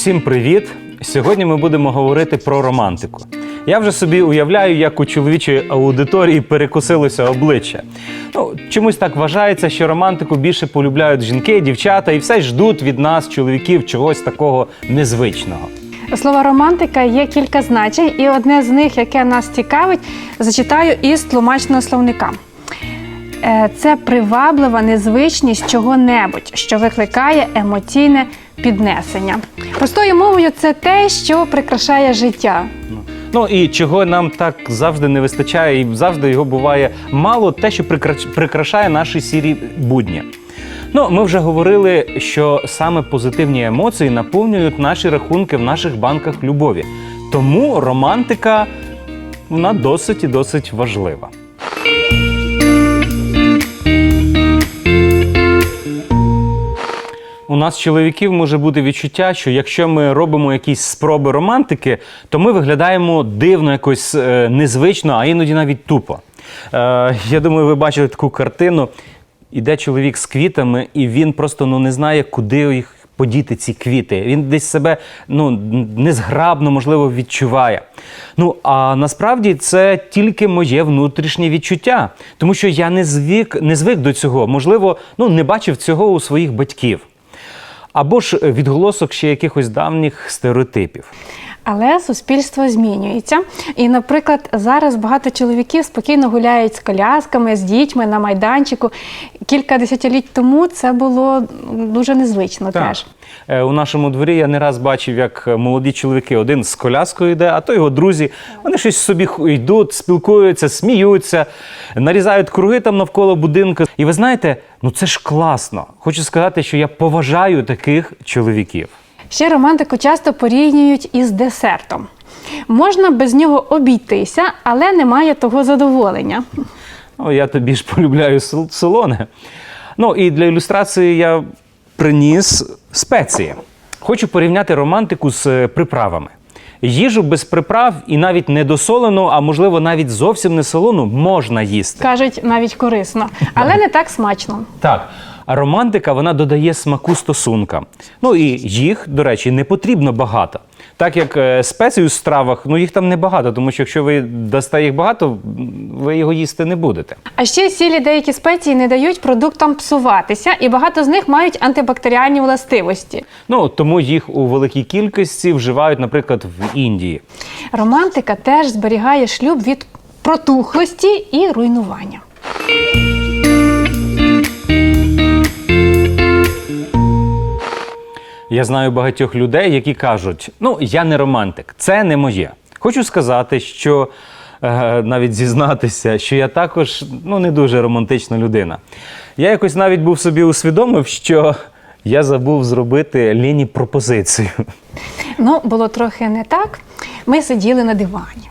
Усім привіт! Сьогодні ми будемо говорити про романтику. Я вже собі уявляю, як у чоловічої аудиторії перекосилося обличчя. Ну, чомусь так вважається, що романтику більше полюбляють жінки, дівчата і все ждуть від нас, чоловіків, чогось такого незвичного. У слова романтика є кілька значень, і одне з них, яке нас цікавить, зачитаю із тлумачного словника. Е, Це приваблива незвичність чого-небудь, що викликає емоційне піднесення. Простою мовою, це те, що прикрашає життя. Ну і чого нам так завжди не вистачає, і завжди його буває мало, те, що прикра- прикрашає наші сірі будні. Ну, ми вже говорили, що саме позитивні емоції наповнюють наші рахунки в наших банках любові. Тому романтика вона досить і досить важлива. У нас, чоловіків, може бути відчуття, що якщо ми робимо якісь спроби романтики, то ми виглядаємо дивно, якось е, незвично, а іноді навіть тупо. Е, я думаю, ви бачили таку картину. Іде чоловік з квітами, і він просто ну, не знає, куди їх подіти, ці квіти. Він десь себе ну, незграбно, можливо, відчуває. Ну, а насправді це тільки моє внутрішнє відчуття, тому що я не звик, не звик до цього. Можливо, ну, не бачив цього у своїх батьків. Або ж відголосок ще якихось давніх стереотипів. Але суспільство змінюється. І, наприклад, зараз багато чоловіків спокійно гуляють з колясками, з дітьми на майданчику. Кілька десятиліть тому це було дуже незвично теж. Е, У нашому дворі я не раз бачив, як молоді чоловіки один з коляскою йде, а то його друзі. Вони щось собі йдуть, спілкуються, сміються, нарізають круги там навколо будинку. І ви знаєте, ну це ж класно. Хочу сказати, що я поважаю таких чоловіків. Ще романтику часто порівнюють із десертом. Можна без нього обійтися, але немає того задоволення. Ну, я тобі ж полюбляю сол- солоне. Ну і для ілюстрації я приніс спеції. Хочу порівняти романтику з е, приправами. Їжу без приправ і навіть недосолену, а можливо навіть зовсім не солону, можна їсти. Кажуть, навіть корисно, але не так смачно. Так. А романтика вона додає смаку стосункам. Ну і їх, до речі, не потрібно багато. Так як е, спецій у стравах, ну їх там небагато, тому що якщо ви дасте їх багато, ви його їсти не будете. А ще сілі деякі спеції не дають продуктам псуватися, і багато з них мають антибактеріальні властивості. Ну тому їх у великій кількості вживають, наприклад, в Індії. Романтика теж зберігає шлюб від протухлості і руйнування. Я знаю багатьох людей, які кажуть: ну я не романтик, це не моє. Хочу сказати, що е, навіть зізнатися, що я також ну не дуже романтична людина. Я якось навіть був собі усвідомив, що я забув зробити Лені пропозицію. Ну, було трохи не так. Ми сиділи на дивані.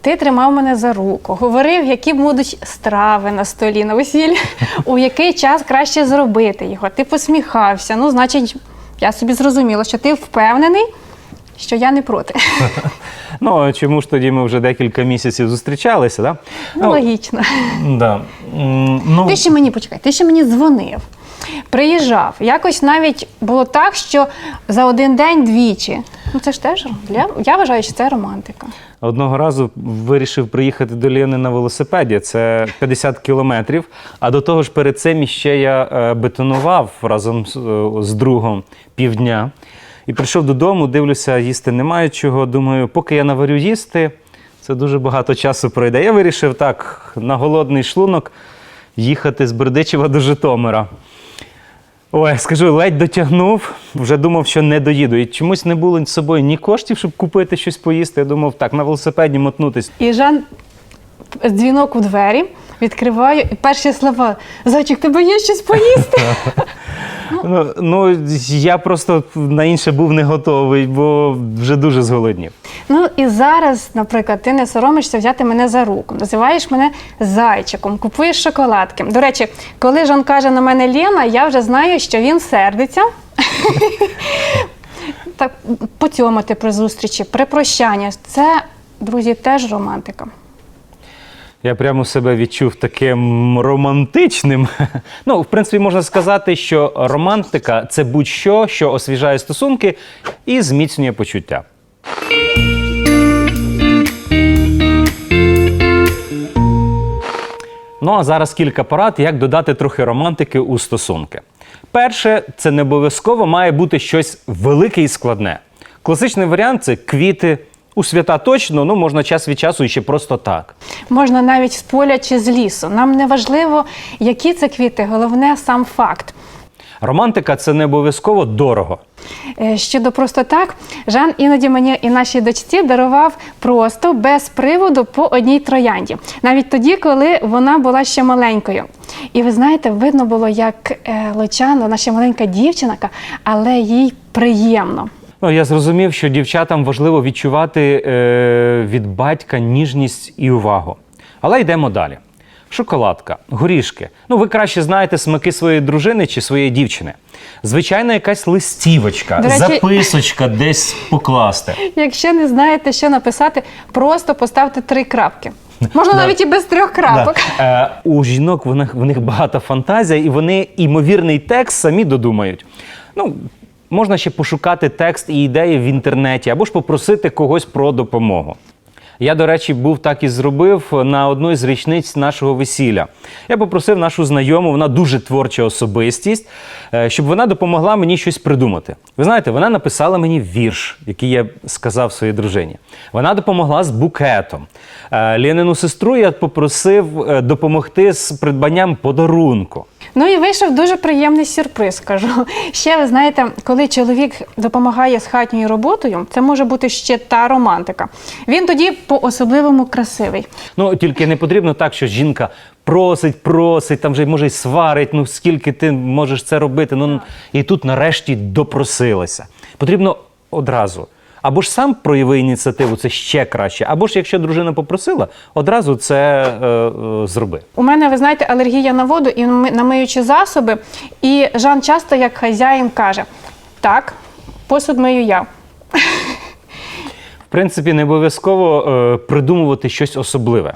Ти тримав мене за руку, говорив, які будуть страви на столі на весіллі, у який час краще зробити його. Ти посміхався. Ну, значить, я собі зрозуміла, що ти впевнений, що я не проти. Ну а чому ж тоді ми вже декілька місяців зустрічалися? Да? Ну, логічно. да. Ну, Ти ще мені почекай, ти ще мені дзвонив, приїжджав. Якось навіть було так, що за один день двічі. Ну це ж теж я, я вважаю, що це романтика. Одного разу вирішив приїхати до Лєни на велосипеді. Це 50 кілометрів. А до того ж, перед цим ще я е, бетонував разом е, з другом півдня. І прийшов додому, дивлюся, їсти немає чого. Думаю, поки я наварю їсти, це дуже багато часу пройде. Я вирішив так на голодний шлунок їхати з Бердичева до Житомира. Ой, скажу, ледь дотягнув, вже думав, що не доїду. І чомусь не було з собою ні коштів, щоб купити щось поїсти. Я думав, так, на велосипеді мотнутись. І Жан дзвінок у двері. Відкриваю і перші слова: Зайчик, тебе є щось поїсти? Ну, ну, я просто на інше був не готовий, бо вже дуже зголоднів. Ну і зараз, наприклад, ти не соромишся взяти мене за руку, називаєш мене зайчиком, купуєш шоколадки. До речі, коли Жан каже на мене Лєна, я вже знаю, що він сердиться. Так, поцьомати при зустрічі, при прощанні. Це, друзі, теж романтика. Я прямо себе відчув таким романтичним. Ну, в принципі, можна сказати, що романтика це будь-що, що освіжає стосунки і зміцнює почуття. Ну а зараз кілька порад, як додати трохи романтики у стосунки. Перше, це не обов'язково має бути щось велике і складне. Класичний варіант це квіти. У свята точно, ну можна час від часу і ще просто так. Можна навіть з поля чи з лісу. Нам не важливо, які це квіти, головне сам факт. Романтика це не обов'язково дорого. Е, Щодо просто так, Жан іноді мені і нашій дочці дарував просто без приводу по одній троянді, навіть тоді, коли вона була ще маленькою. І ви знаєте, видно було, як е, Лучано, наша маленька дівчинка, але їй приємно. Ну, я зрозумів, що дівчатам важливо відчувати е, від батька ніжність і увагу. Але йдемо далі. Шоколадка, горішки. Ну, ви краще знаєте смаки своєї дружини чи своєї дівчини. Звичайно, якась листівочка, речі- записочка десь покласти. Якщо не знаєте, що написати, просто поставте три крапки. Можна навіть і без трьох крапок. Е, у жінок в них, в них багата фантазія, і вони імовірний текст самі додумають. Ну, можна ще пошукати текст і ідеї в інтернеті, або ж попросити когось про допомогу. Я, до речі, був так і зробив на одну із річниць нашого весілля. Я попросив нашу знайому, вона дуже творча особистість, е, щоб вона допомогла мені щось придумати. Ви знаєте, вона написала мені вірш, який я сказав своїй дружині. Вона допомогла з букетом. Е, Ленину сестру я попросив е, допомогти з придбанням подарунку. Ну і вийшов дуже приємний сюрприз, кажу. Ще ви знаєте, коли чоловік допомагає з хатньою роботою, це може бути ще та романтика. Він тоді по-особливому красивий. Ну тільки не потрібно так, що жінка просить, просить, там вже може й сварить. Ну скільки ти можеш це робити? Ну і тут нарешті допросилася. Потрібно одразу. Або ж сам прояви ініціативу, це ще краще. Або ж якщо дружина попросила, одразу це е, е, зроби. У мене, ви знаєте, алергія на воду і на миючі засоби. І Жан часто, як хазяїн, каже: так, посуд мию я. В принципі, не обов'язково е, придумувати щось особливе.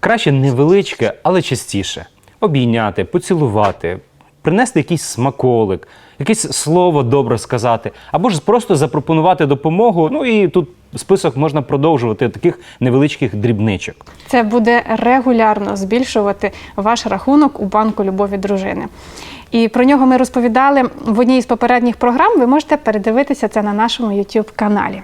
Краще невеличке, але частіше. Обійняти, поцілувати, принести якийсь смаколик, якесь слово добре сказати, або ж просто запропонувати допомогу. Ну і тут список можна продовжувати таких невеличких дрібничок. Це буде регулярно збільшувати ваш рахунок у банку любові дружини. І про нього ми розповідали в одній із попередніх програм. Ви можете передивитися це на нашому YouTube каналі.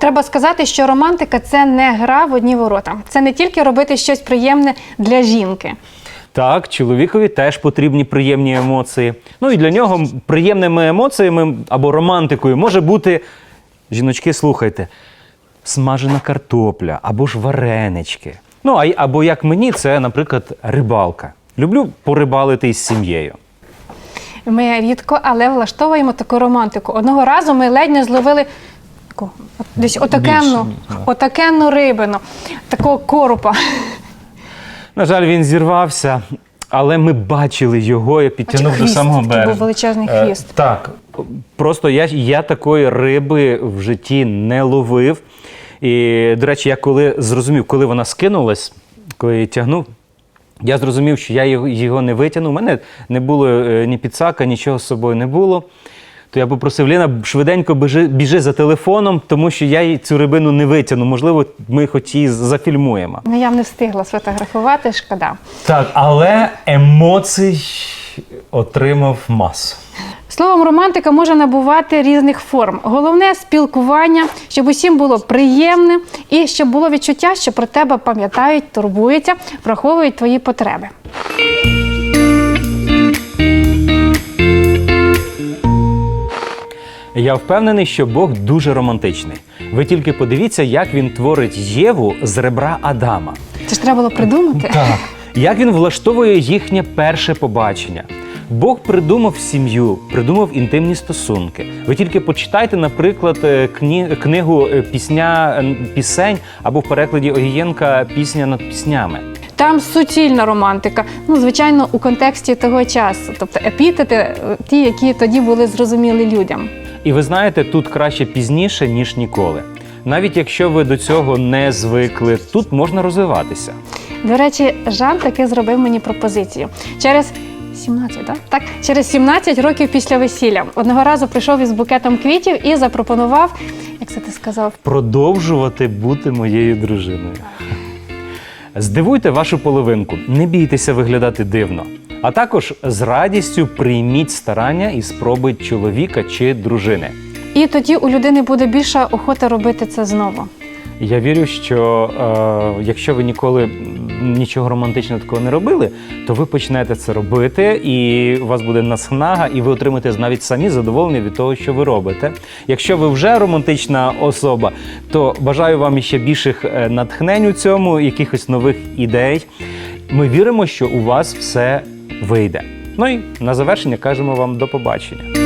Треба сказати, що романтика це не гра в одні ворота. Це не тільки робити щось приємне для жінки. Так, чоловікові теж потрібні приємні емоції. Ну і для нього приємними емоціями або романтикою може бути жіночки, слухайте, смажена картопля або ж варенички. Ну, а або як мені, це, наприклад, рибалка. Люблю порибалити із сім'єю. Ми рідко, але влаштовуємо таку романтику. Одного разу ми ледь не зловили таку, десь отакенну, Більше, да. отакенну рибину, такого коропа. На жаль, він зірвався, але ми бачили його, я підтягнув до хвіст, самого такий берега. був величезний Е, хвіст. так. Просто я, я такої риби в житті не ловив. І, до речі, я коли зрозумів, коли вона скинулась, коли я її тягнув, я зрозумів, що я його, його не витягнув. У мене не було е, ні підсака, нічого з собою не було. То я попросив Ліна, швиденько біжи, біжи за телефоном, тому що я їй цю рибину не витягну. Можливо, ми хоч її зафільмуємо. Ну я не встигла сфотографувати, шкода. Так, але емоцій отримав масу. Словом, романтика може набувати різних форм. Головне спілкування, щоб усім було приємне і щоб було відчуття, що про тебе пам'ятають, турбуються, враховують твої потреби. Я впевнений, що Бог дуже романтичний. Ви тільки подивіться, як він творить Єву з ребра Адама. Це ж треба було придумати. Так. Як він влаштовує їхнє перше побачення. Бог придумав сім'ю, придумав інтимні стосунки. Ви тільки почитайте, наприклад, е, кні- книгу е, Пісня пісень або в перекладі Огієнка Пісня над піснями. Там суцільна романтика. Ну, звичайно, у контексті того часу. Тобто епітети, е, ті, які тоді були зрозумілі людям. І ви знаєте, тут краще пізніше, ніж ніколи. Навіть якщо ви до цього не звикли, тут можна розвиватися. До речі, Жан таки зробив мені пропозицію. Через 17, так? так? Через 17 років після весілля. Одного разу прийшов із букетом квітів і запропонував, як це ти сказав, Продовжувати бути моєю дружиною. Здивуйте вашу половинку, не бійтеся виглядати дивно. А також з радістю прийміть старання і спроби чоловіка чи дружини. і тоді у людини буде більша охота робити це знову. Я вірю, що е, якщо ви ніколи нічого романтичного такого не робили, то ви почнете це робити, і у вас буде наснага, і ви отримаєте навіть самі задоволення від того, що ви робите. Якщо ви вже романтична особа, то бажаю вам іще більших е, натхнень у цьому, якихось нових ідей. Ми віримо, що у вас все вийде. Ну і на завершення кажемо вам до побачення.